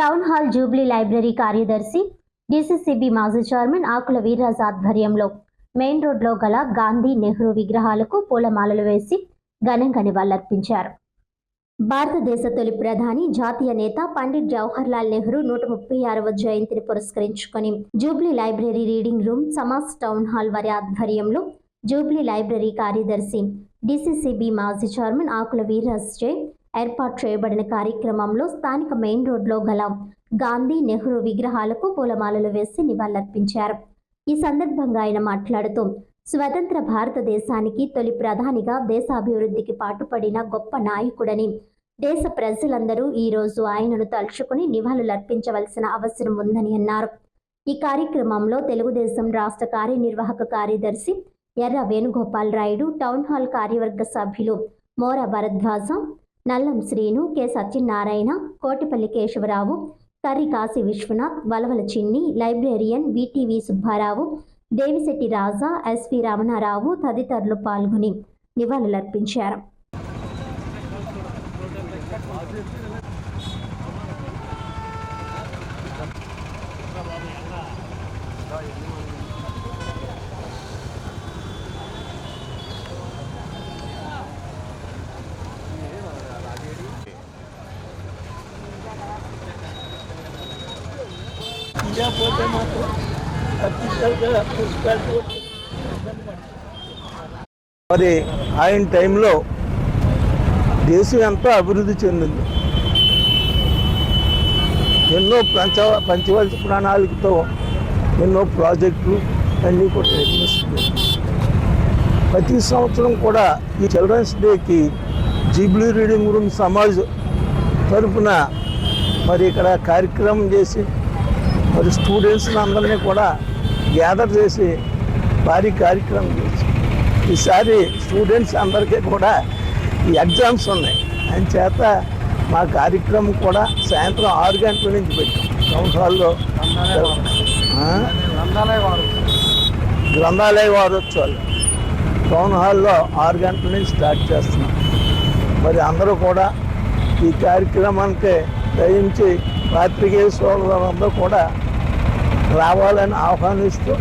Town hall jubilee library కార్యదర్శి DCCB మాజీ chairman Akula Veerraju ఆధ్వర్యంలో మెయిన్ రోడ్లో గల గాంధీ నెహ్రూ విగ్రహాలకు పూలమాలలు వేసి ఘనంగా నివాళులర్పించారు. భారతదేశ తొలి ప్రధాని జాతీయ నేత పండిట్ జవహర్ లాల్ నెహ్రూ నూట ముప్పై ఆరవ జయంతిని పురస్కరించుకొని jubilee library reading room Samaj town hall వారి ఆధ్వర్యంలో జూబ్లీ లైబ్రరీ కార్యదర్శి డిసిసిబి మాజీ చైర్మన్ ఆకుల వీర్రాజ్ చే ఏర్పాటు చేయబడిన కార్యక్రమంలో స్థానిక మెయిన్ రోడ్లో గల గాంధీ నెహ్రూ విగ్రహాలకు పూలమాలలు వేసి నివాళులర్పించారు. ఈ సందర్భంగా ఆయన మాట్లాడుతూ స్వతంత్ర భారతదేశానికి తొలి ప్రధానిగా దేశాభివృద్ధికి పాటుపడిన గొప్ప నాయకుడని దేశ ప్రజలందరూ ఈ రోజు ఆయనను తలుచుకుని నివాళులర్పించవలసిన అవసరం ఉందని అన్నారు. ఈ కార్యక్రమంలో తెలుగుదేశం రాష్ట్ర కార్యనిర్వాహక కార్యదర్శి ఎర్ర వేణుగోపాల్ రాయుడు టౌన్ హాల్ కార్యవర్గ సభ్యులు Mora Bharadwaj Nallam Srinu K. Satyanarayana Kotipalli Kesavarao Karri Kasi Viswanath Valavala Chinni librarian VTV Subbarao Devisetti Raja SV Ramanarao తదితరులు పాల్గొని నివాళులర్పించారు. లేకపోతే మాత్రం అఫీషియల్గా మున్సిపాలిటీ మరి ఆయన టైంలో దేశం ఎంతో అభివృద్ధి చెందింది. ఎన్నో పంచ పంచవలస ప్రణాళికతో ఎన్నో ప్రాజెక్టులు అన్నీ కూడా నిర్మిస్తుంది ప్రతి సంవత్సరం కూడా ఈ చిల్డ్రన్స్ డేకి జీబ్లీ రీడింగ్ రూమ్ సమాజ్ తరఫున మరి ఇక్కడ కార్యక్రమం చేసి మరి స్టూడెంట్స్ని అందరినీ కూడా గ్యాదర్ చేసి భారీ కార్యక్రమం చేసి ఈసారి స్టూడెంట్స్ అందరికీ కూడా ఈ ఎగ్జామ్స్ ఉన్నాయి. అని చేత మా కార్యక్రమం కూడా సాయంత్రం ఆరు గంటల నుంచి పెట్టాం. టౌన్ హాల్లో గ్రంథాలయ వారోత్సవాలు. టౌన్ హాల్లో ఆరు గంటల నుంచి స్టార్ట్ చేస్తున్నాం. మరి అందరూ కూడా ఈ కార్యక్రమానికి దయించి పాత్రికేయ సోదరులందరూ కూడా Travel and how fun is to?